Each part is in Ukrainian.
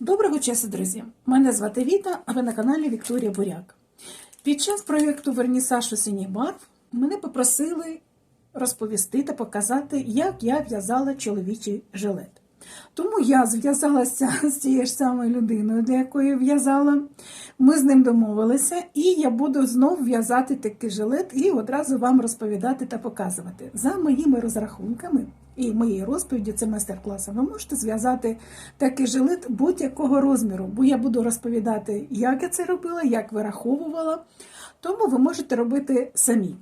Доброго часу, друзі! Мене звати Віта, а ви на каналі Вікторія Буряк. Під час проєкту Вернісаж осінніх барв мене попросили розповісти та показати, як я в'язала чоловічий жилет. Тому я зв'язалася з тією ж самою людиною, для якої в'язала. Ми з ним домовилися, і я буду знов в'язати такий жилет і одразу вам розповідати та показувати. За моїми розрахунками і моєю розповіді, це майстер-класом, ви можете зв'язати такий жилет будь-якого розміру, бо я буду розповідати, як я це робила, як вираховувала. Тому ви можете робити самі.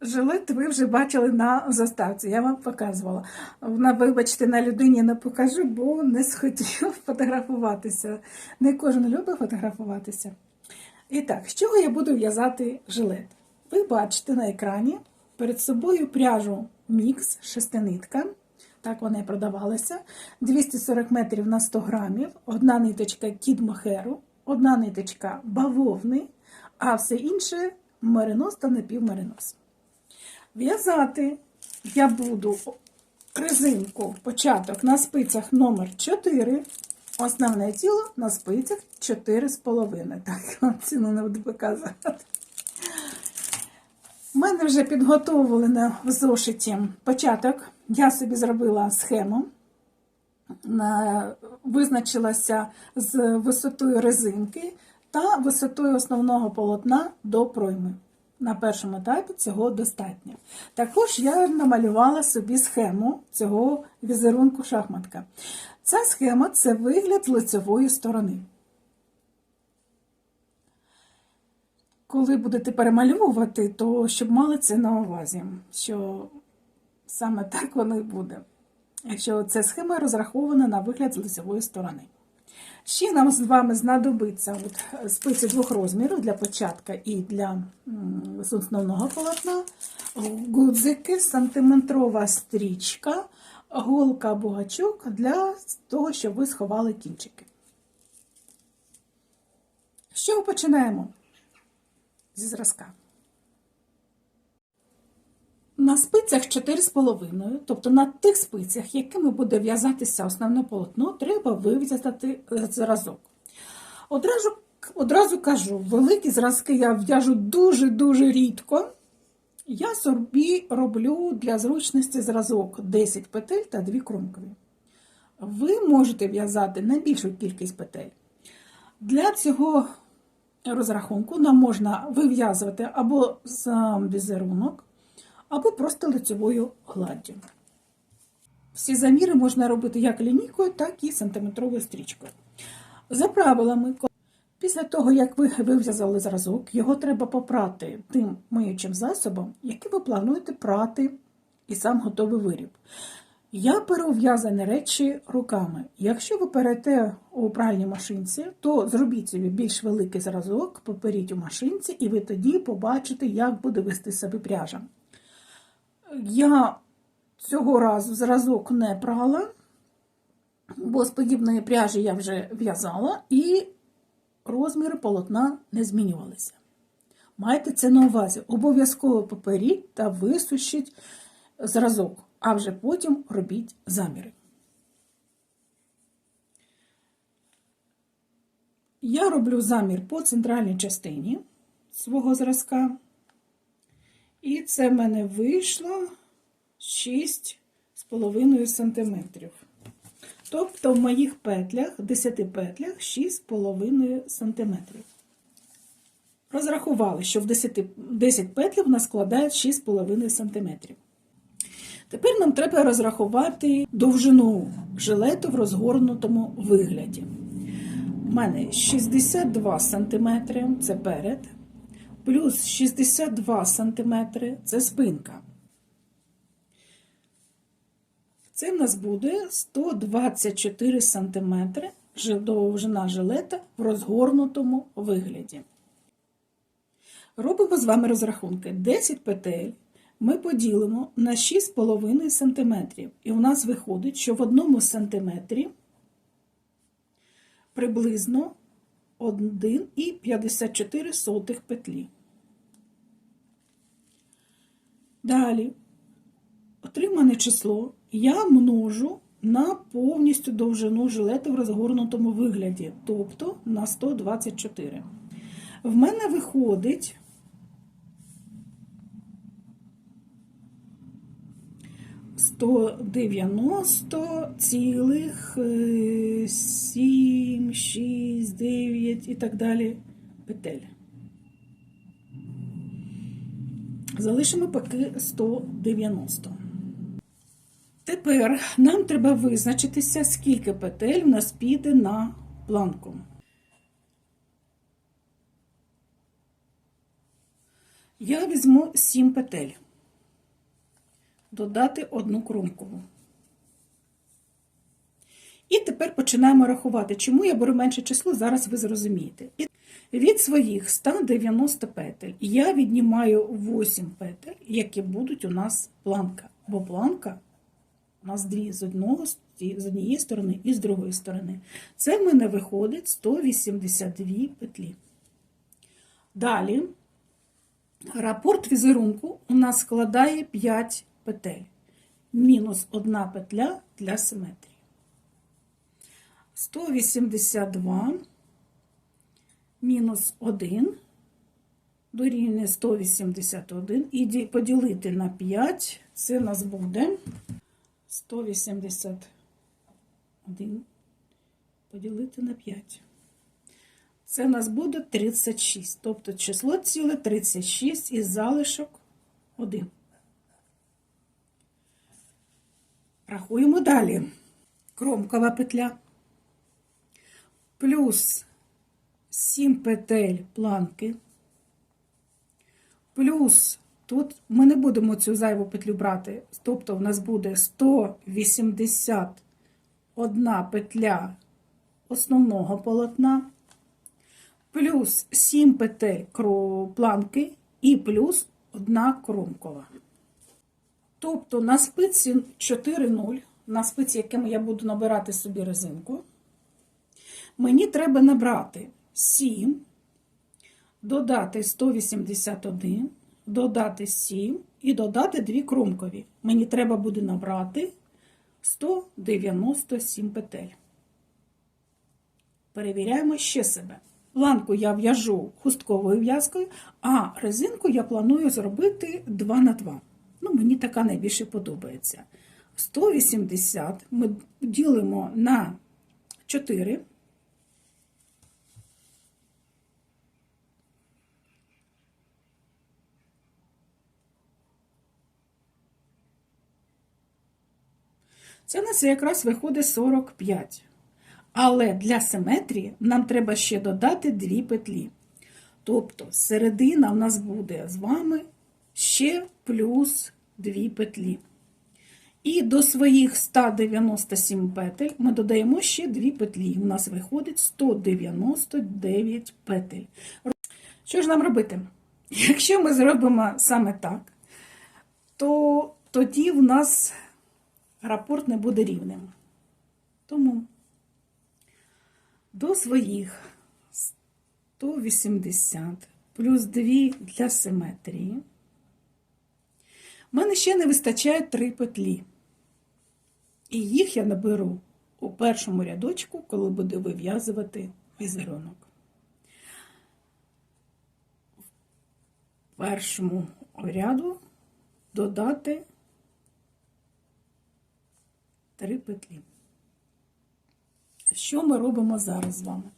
Жилет ви вже бачили на заставці, я вам показувала. На, вибачте, на людині не покажу, бо не схотів фотографуватися. Не кожен любить фотографуватися. І так, з чого я буду в'язати жилет? Ви бачите на екрані перед собою пряжу мікс, шестинитка. Так вона і продавалася. 240 метрів на 100 грамів, одна ниточка кід мохеру, одна ниточка бавовни, а все інше меринос та напівмеринос. В'язати я буду резинку початок на спицях номер 4 основне тіло на спицях 4,5. Так, ціну не буду показувати. У мене вже підготовлено в зошиті початок. Я собі зробила схему, визначилася з висотою резинки та висотою основного полотна до пройми. На першому етапі цього достатньо. Також я намалювала собі схему цього візерунку шахматка. Ця схема це вигляд з лицевої сторони. Коли будете перемальовувати, то щоб мали це на увазі, що саме так воно і буде. Якщо ця схема розрахована на вигляд з лицевої сторони. Ще нам з вами знадобиться от спиці двох розмірів для початка і для основного полотна, гудзики, сантиметрова стрічка, голка або гачок для того, щоб ви сховали кінчики. З чого починаємо? Зі зразка. На спицях 4,5, тобто на тих спицях, якими буде в'язатися основне полотно, треба вив'язати е, зразок. Одразу, одразу кажу, великі зразки я в'яжу дуже-дуже рідко. Я собі роблю для зручності зразок 10 петель та 2 кромкові. Ви можете в'язати на більшу кількість петель. Для цього розрахунку нам можна вив'язувати або сам візерунок, або просто лицевою гладдю. Всі заміри можна робити як лінійкою, так і сантиметровою стрічкою. За правилами, після того, як ви вив'язали зразок, його треба попрати тим миючим засобом, який ви плануєте прати і сам готовий виріб. Я перу в'язані речі руками. Якщо ви перете у пральній машинці, то зробіть собі більш великий зразок, поперіть у машинці, і ви тоді побачите, як буде вести себе пряжа. Я цього разу зразок не прала, бо з подібної пряжі я вже в'язала, і розміри полотна не змінювалися. Майте це на увазі. Обов'язково поперіть та висушіть зразок, а вже потім робіть заміри. Я роблю замір по центральній частині свого зразка. І це в мене вийшло 6,5 см. Тобто в моїх петлях, 10 петлях 6,5 см. Розрахували, що в 10, 10 петлів у нас складають 6,5 см. Тепер нам треба розрахувати довжину жилету в розгорнутому вигляді. У мене 62 см це перед, плюс 62 см це спинка. Це в нас буде 124 см довжина жилета в розгорнутому вигляді. Робимо з вами розрахунки. 10 петель ми поділимо на 6,5 см. І у нас виходить, що в одному сантиметрі приблизно 1,54 петлі. Далі, отримане число я множу на повністю довжину жилета в розгорнутому вигляді, тобто на 124. В мене виходить сто дев'яносто цілих е, сім, шість, дев'ять і так далі петель. Залишимо поки 190. Тепер нам треба визначитися, скільки петель в нас піде на планку. Я візьму 7 петель. Додати одну кромкову. І тепер починаємо рахувати. Чому я беру менше число, зараз ви зрозумієте. Від своїх 190 петель я віднімаю 8 петель, які будуть у нас планка. Бо планка у нас дві з, одного, з однієї сторони і з другої сторони. Це в мене виходить 182 петлі. Далі рапорт візерунку у нас складає 5 петель. Мінус одна петля для симетрії. 182 мінус 1 дорівнює 181 і поділити на 5, це нас буде 181 поділити на 5. Це у нас буде 36, тобто число ціле 36 і залишок 1. Рахуємо далі. Кромкова петля плюс 7 петель планки, плюс тут ми не будемо цю зайву петлю брати, тобто в нас буде 181 петля основного полотна, плюс 7 петель планки і плюс 1 кромкова. Тобто на спиці 4,0, на спиці, яким я буду набирати собі резинку, мені треба набрати 7, додати 181, додати 7 і додати 2 кромкові. Мені треба буде набрати 197 петель. Перевіряємо ще себе. Планку я в'яжу хустковою в'язкою, а резинку я планую зробити 2 на 2. Ну, мені така найбільше подобається. 180 ми ділимо на 4. Це у нас якраз виходить 45. Але для симетрії нам треба ще додати дві петлі. Тобто середина в нас буде з вами ще плюс 2 петлі. І до своїх 197 петель ми додаємо ще 2 петлі. У нас виходить 199 петель. Що ж нам робити? Якщо ми зробимо саме так, то тоді в нас рапорт не буде рівним. Тому до своїх 180 плюс 2 для симетрії. У мене ще не вистачає 3 петлі. І їх я наберу у першому рядочку, коли буду вив'язувати візерунок. В першому ряду додати 3 петлі. Що ми робимо зараз з вами?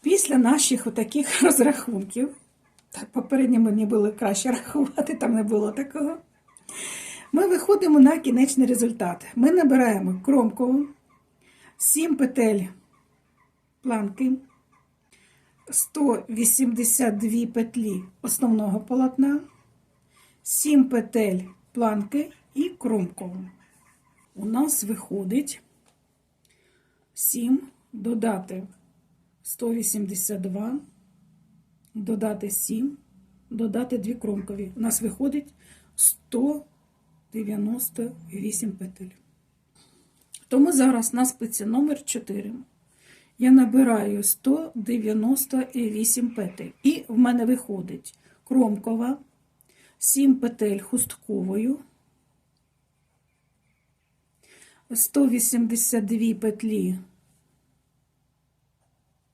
Після наших отаких розрахунків, так, попередньо мені було краще рахувати, там не було такого. Ми виходимо на кінечний результат. Ми набираємо кромкову, 7 петель планки, 182 петлі основного полотна, 7 петель планки і кромкову. У нас виходить 7 додати 182, додати 7, додати 2 кромкові. У нас виходить 198 петель. Тому зараз на спиці номер 4 я набираю 198 петель. І в мене виходить кромкова, 7 петель хустковою, 182 петлі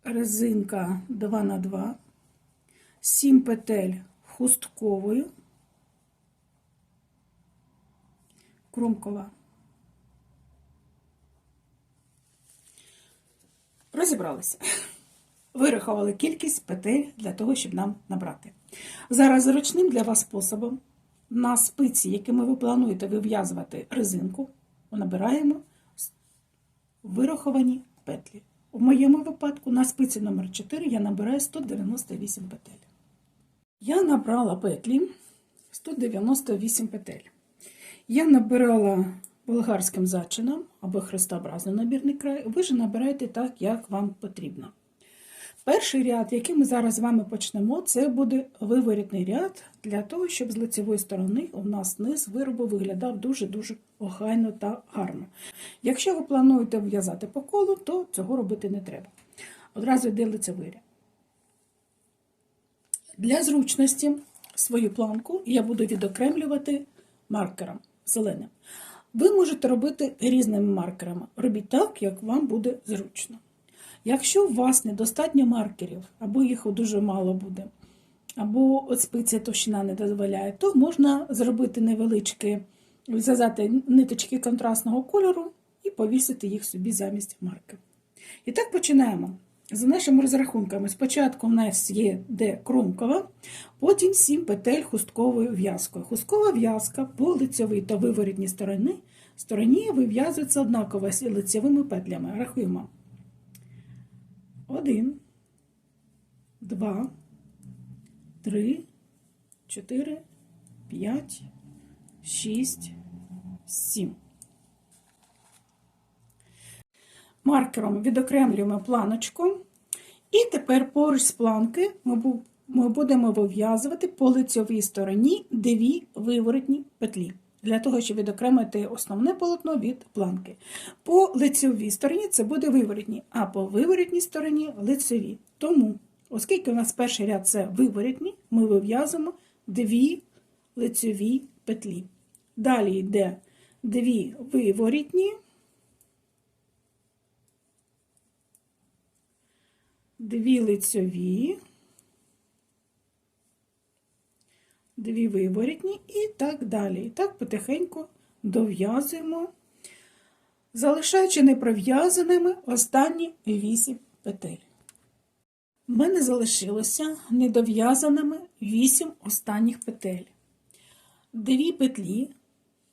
резинка 2 на 2 7 петель хустковою, кромкова. Розібралися. Вирахували кількість петель для того, щоб нам набрати. Зараз зручним для вас способом на спиці, якими ви плануєте вив'язувати резинку, набираємо вираховані петлі. У моєму випадку на спиці номер 4 я набираю 198 петель. Я набрала петлі 198 петель. Я набирала болгарським зачином або хрестообразний набірний край. Ви ж набираєте так, як вам потрібно. Перший ряд, який ми зараз з вами почнемо, це буде виворітний ряд для того, щоб з лицевої сторони у нас низ виробу виглядав дуже-дуже охайно та гарно. Якщо ви плануєте в'язати по колу, то цього робити не треба. Одразу йде лицевий ряд. Для зручності свою планку я буду відокремлювати маркером зеленим. Ви можете робити різними маркерами. Робіть так, як вам буде зручно. Якщо у вас недостатньо маркерів, або їх дуже мало буде, або спиця товщина не дозволяє, то можна зробити невеличкі, зв'язати ниточки контрастного кольору і повісити їх собі замість маркерів. І так починаємо. За нашими розрахунками, спочатку в нас є де кромкова, потім 7 петель хустковою в'язкою. Хусткова в'язка по лицевій та виворітній стороні, стороні вив'язується однаково з лицевими петлями. Рахуємо. 1, 2, 3, 4, 5, 6, 7. Маркером відокремлюємо планочку. І тепер поруч з планки ми будемо вив'язувати по лицьовій стороні дві виворотні петлі. Для того, щоб відокремити основне полотно від планки. По лицевій стороні це буде виворотні, а по виворотній стороні лицеві. Тому, оскільки у нас перший ряд це виворотні, ми вив'язуємо дві лицеві петлі. Далі йде дві виворітні, дві лицьові, дві виворітні і так далі. І так потихеньку дов'язуємо, залишаючи непров'язаними останні 8 петель. У мене залишилося недов'язаними 8 останніх петель. Дві петлі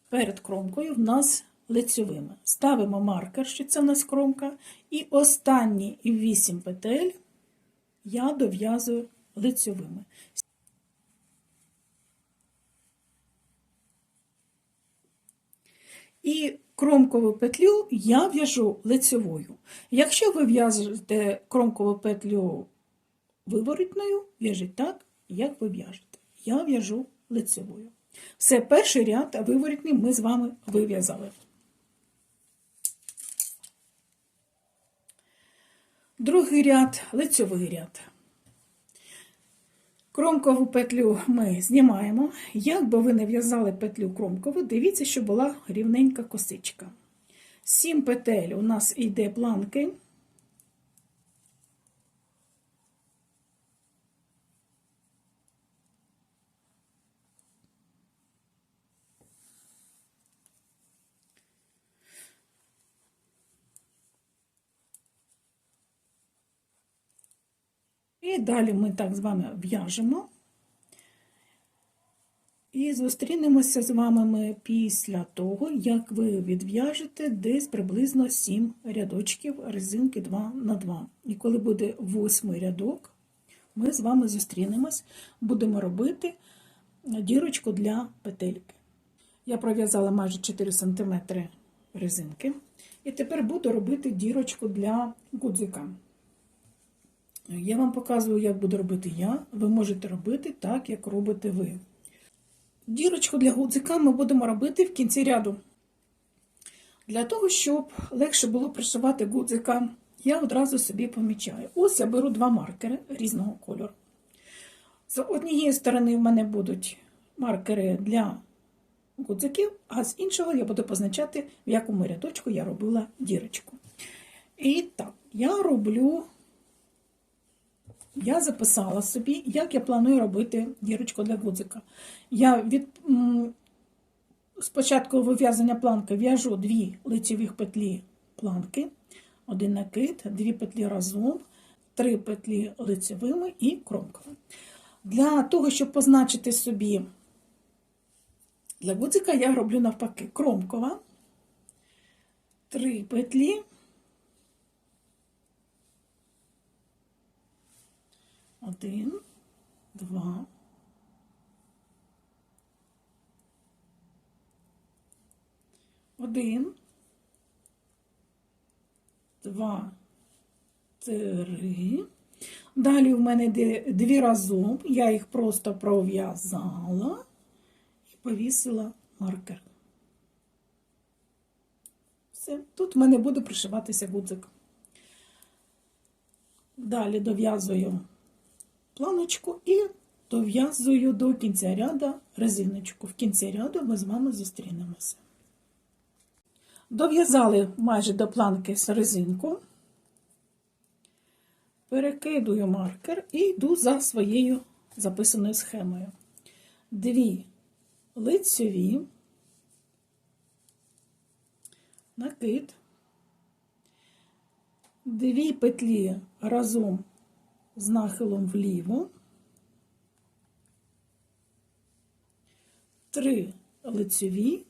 перед кромкою в нас лицьовими. Ставимо маркер, що це в нас кромка, і останні 8 петель я дов'язую лицьовими. І кромкову петлю я в'яжу лицевою. Якщо ви в'яжете кромкову петлю виворотною, в'яжіть так, як ви в'яжете. Я в'яжу лицевою. Все, перший ряд, а виворотний ми з вами вив'язали. Другий ряд лицевий ряд. Кромкову петлю ми знімаємо. Як би ви не в'язали петлю кромкову, дивіться, що була рівненька косичка. Сім петель у нас йде планки. І далі ми так з вами в'яжемо. І зустрінемося з вами ми після того, як ви відв'яжете десь приблизно 7 рядочків резинки 2 на 2. І коли буде восьмий рядок, ми з вами зустрінемось, будемо робити дірочку для петельки. Я пров'язала майже 4 см резинки. І тепер буду робити дірочку для гудзика. Я вам показую, як буду робити я. Ви можете робити так, як робите ви. Дірочку для гудзика ми будемо робити в кінці ряду. Для того, щоб легше було пришивати гудзика, я одразу собі помічаю. Ось я беру два маркери різного кольору. З однієї сторони в мене будуть маркери для гудзиків, а з іншого я буду позначати, в якому рядочку я робила дірочку. І так, я роблю, я записала собі, як я планую робити дірочку для гудзика. Я від спочатку вив'язання планки в'яжу дві лицевих петлі планки, один накид, дві петлі разом, три петлі лицевими і кромками. Для того, щоб позначити собі для гудзика, я роблю навпаки кромкова, три петлі, один, два, один, два, три. Далі в мене дві разом, я їх просто пров'язала і повісила маркер. Все, тут в мене буде пришиватися гудзик. Далі дов'язую планочку і дов'язую до кінця ряду резиночку. В кінці ряду ми з вами зустрінемося. Дов'язали майже до планки з резинку. Перекидую маркер і йду за своєю записаною схемою. Дві лицеві, накид, дві петлі разом з нахилом вліво, три лицеві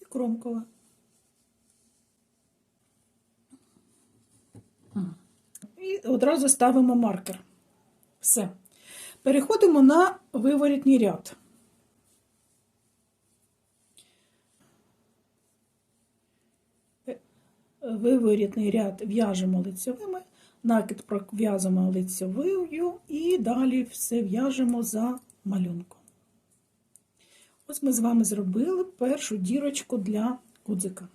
і кромкова. І одразу ставимо маркер. Все. Переходимо на виворітній ряд. Виворітний ряд в'яжемо лицьовими, накид пров'язуємо лицьовою і далі все в'яжемо за малюнком. Ось ми з вами зробили першу дірочку для гудзика.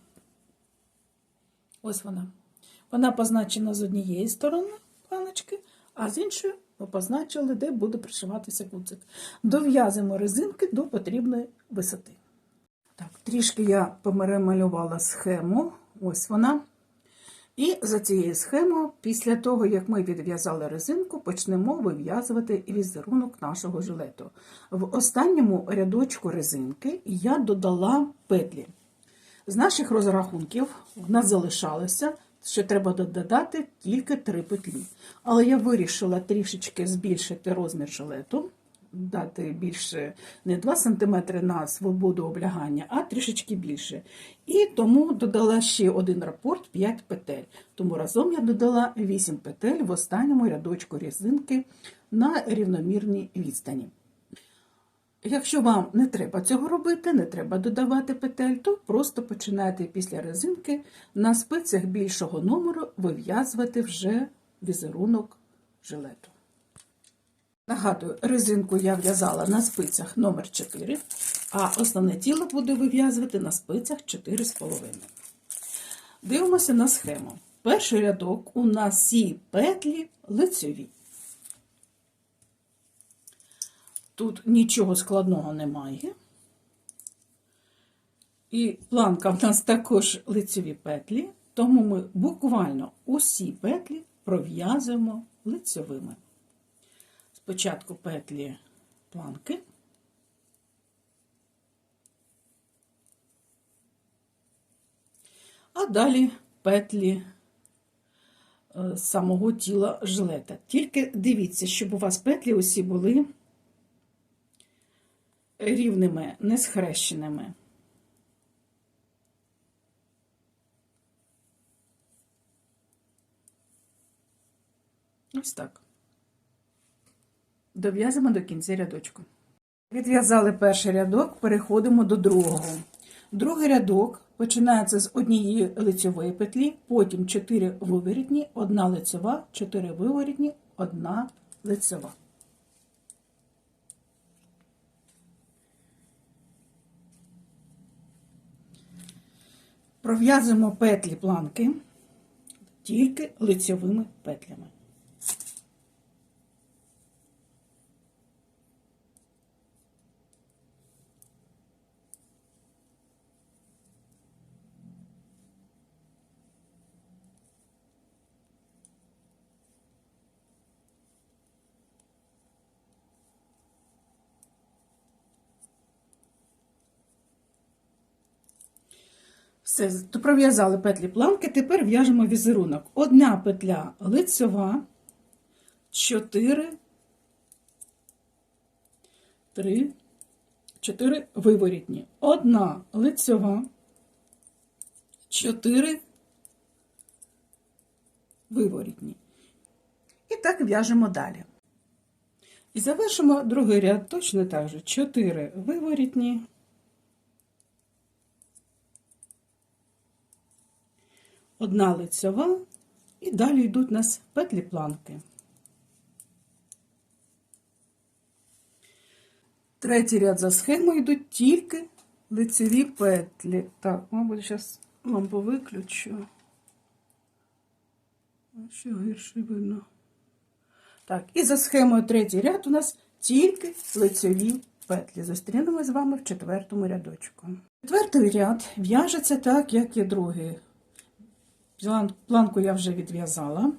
Ось вона. Вона позначена з однієї сторони планочки, а з іншої ми позначили, де буде пришиватися гудзик. Дов'язуємо резинки до потрібної висоти. Так, Трішки я перемалювала схему. Ось вона. І за цією схемою, після того, як ми відв'язали резинку, почнемо вив'язувати візерунок нашого жилету. В останньому рядочку резинки я додала петлі. З наших розрахунків в нас залишалося, що треба додати тільки три петлі. Але я вирішила трішечки збільшити розмір жилету, дати більше не 2 см на свободу облягання, а трішечки більше. І тому додала ще один рапорт 5 петель. Тому разом я додала 8 петель в останньому рядочку резинки на рівномірній відстані. Якщо вам не треба цього робити, не треба додавати петель, то просто починайте після резинки на спицях більшого номеру вив'язувати вже візерунок жилету. Нагадую, резинку я в'язала на спицях номер 4, а основне тіло буду вив'язувати на спицях 4,5. Дивимося на схему. Перший рядок у нас всі петлі лицеві. Тут нічого складного немає. І планка в нас також лицеві петлі, тому ми буквально усі петлі пров'язуємо лицевими. Спочатку петлі планки, а далі петлі е, самого тіла жилета. Тільки дивіться, щоб у вас петлі усі були рівними, не схрещеними. Ось так. Дов'язуємо до кінця рядочку. Відв'язали перший рядок, переходимо до другого. Другий рядок починається з однієї лицьової петлі, потім 4 виворітні, одна лицьова, 4 виворітні, одна лицьова. Пров'язуємо петлі планки тільки лицьовими петлями. Все, пров'язали петлі планки, тепер в'яжемо візерунок. Одна петля лицьова, 4, 3, 4 виворітні. Одна лицьова, 4 виворітні. І так в'яжемо далі. І завершимо другий ряд точно так же. 4 виворітні. Одна лицьова, і далі йдуть у нас петлі планки. Третій ряд за схемою йдуть тільки лицеві петлі. Так, мабуть, зараз вам повиключу. Ще гірше видно. Так, і за схемою третій ряд у нас тільки лицеві петлі. Зустрінемо з вами в четвертому рядочку. Четвертий ряд в'яжеться так, як і другий. План- Планку я вже відв'язала.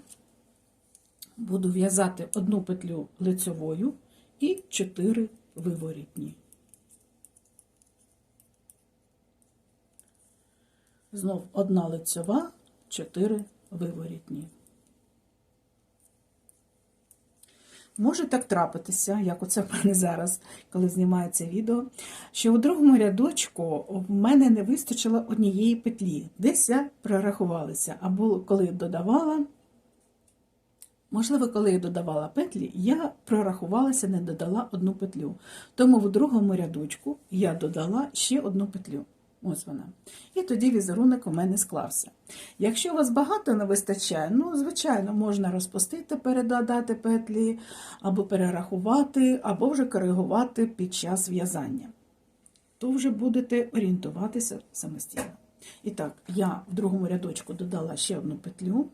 Буду в'язати одну петлю лицевою і 4 виворітні. Знов одна лицьова, 4 виворітні. Може так трапитися, як оце в мене зараз, коли знімається відео, що у другому рядочку в мене не вистачило однієї петлі. Десь я прорахувалася, або коли додавала, можливо, коли я додавала петлі, я прорахувалася, не додала одну петлю. Тому в другому рядочку я додала ще одну петлю. Ось вона. І тоді візерунок у мене склався. Якщо у вас багато не вистачає, ну, звичайно, можна розпустити, передодати петлі, або перерахувати, або вже коригувати під час в'язання. То вже будете орієнтуватися самостійно. І так, я в другому рядочку додала ще одну петлю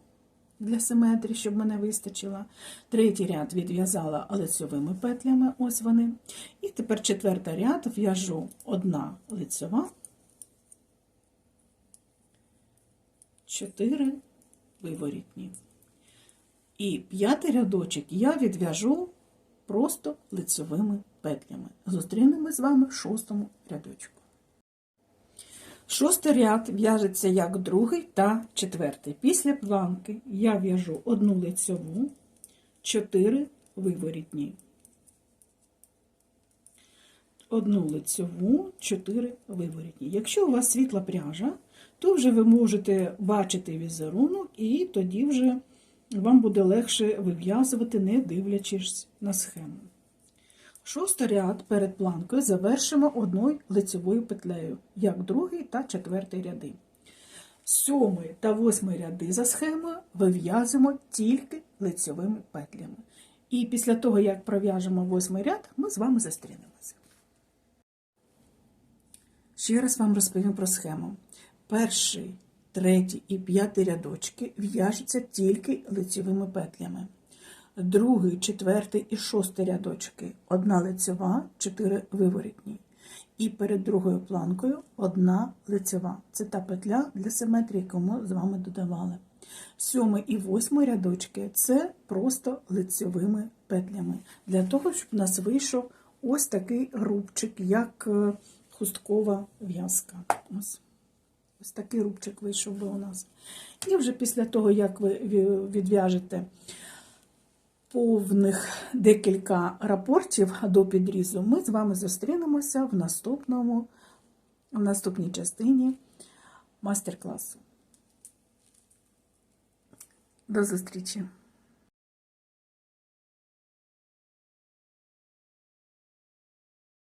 для симетрії, щоб мене вистачило. Третій ряд відв'язала лицьовими петлями, ось вони. І тепер четвертий ряд в'яжу одна лицьова. 4 виворітні. І п'ятий рядочок я відв'яжу просто лицьовими петлями. Зустрінемось з вами в шостому рядочку. Шостий ряд в'яжеться як другий та четвертий. Після планки я в'яжу одну лицьову, 4 виворітні. Одну лицьову, 4 виворітні. Якщо у вас світла пряжа, то вже ви можете бачити візерунок, і тоді вже вам буде легше вив'язувати, не дивлячись на схему. Шостий ряд перед планкою завершимо одною лицевою петлею, як другий та четвертий ряди. Сьомий та восьмий ряди за схемою вив'язуємо тільки лицевими петлями. І після того, як пров'яжемо восьмий ряд, ми з вами зустрінемося. Ще раз вам розповім про схему. Перший, третій і п'ятий рядочки в'яжуться тільки лицевими петлями. Другий, четвертий і шостий рядочки одна лицева, чотири виворітні. І перед другою планкою одна лицева. Це та петля для симетрії, яку ми з вами додавали. Сьомий і восьмий рядочки це просто лицевими петлями. Для того, щоб у нас вийшов ось такий рубчик, як е, хусткова в'язка. Ось. Ось такий рубчик вийшов би у нас. І вже після того, як ви відв'яжете повних декілька рапортів до підрізу, ми з вами зустрінемося в наступному, в наступній частині майстер-класу. До зустрічі!